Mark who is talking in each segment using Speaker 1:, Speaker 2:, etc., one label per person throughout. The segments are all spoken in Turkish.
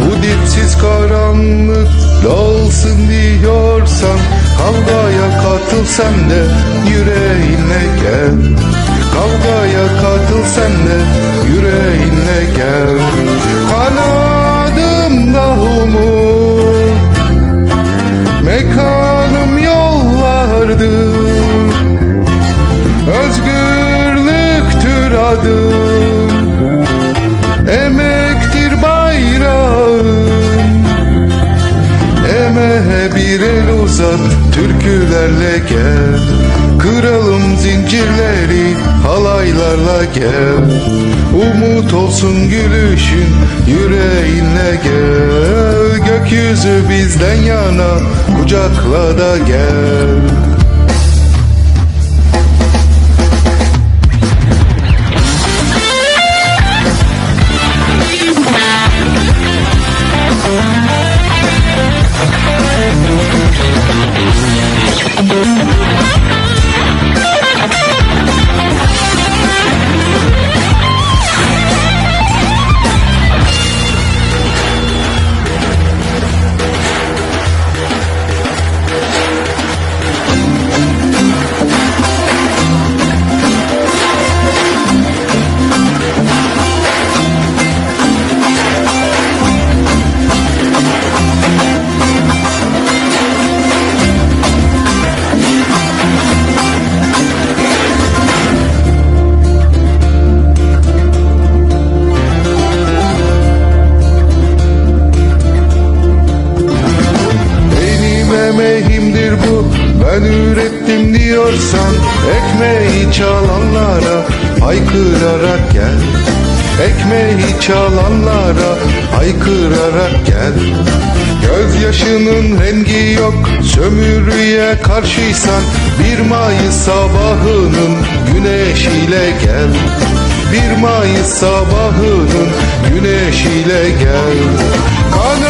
Speaker 1: Bu dipsiz karanlık dağılsın diyorsan Kavgaya katıl sen de yüreğinle gel. Kavgaya katıl sen de yüreğinle gel. Kanadımda umut Mekanım yollardır. Özgürlüktür adım bir el uzat Türkülerle gel. Kıralım zincirleri Halaylarla gel. Umut olsun gülüşün Yüreğinle gel. Gökyüzü bizden yana Kucakla da gel ürettim diyorsan Ekmeği çalanlara Haykırarak gel. Ekmeği çalanlara Haykırarak gel. Gözyaşının rengi yok Sömürüye karşıysan Bir Mayıs sabahının Güneşiyle gel. Bir Mayıs sabahının güneşiyle gel. Kanadımda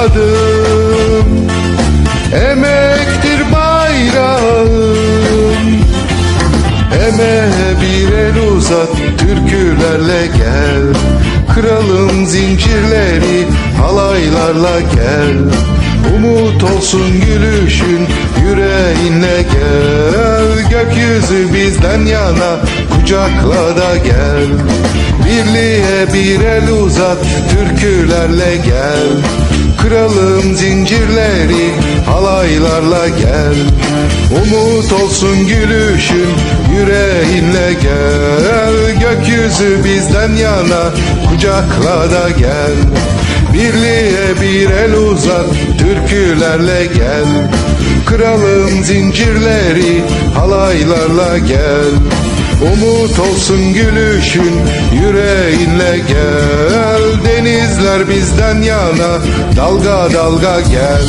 Speaker 1: adım Emektir bayrağım. Emeğe bir el uzat Türkülerle gel. Kıralım zincirleri Halaylarla gel. Umut olsun gülüşün Yüreğinle gel. Gökyüzü bizden yana Kucakla da gel. Birliğe bir el uzat Türkülerle gel Kıralım zincirleri Halaylarla gel. Umut olsun gülüşün Yüreğinle gel. Gökyüzü bizden yana Kucakla da gel. Birliğe bir el uzat Türkülerle gel. Kıralım zincirleri Halaylarla gel Umut olsun gülüşün Yüreğinle gel. Denizler bizden yana Dalga dalga gel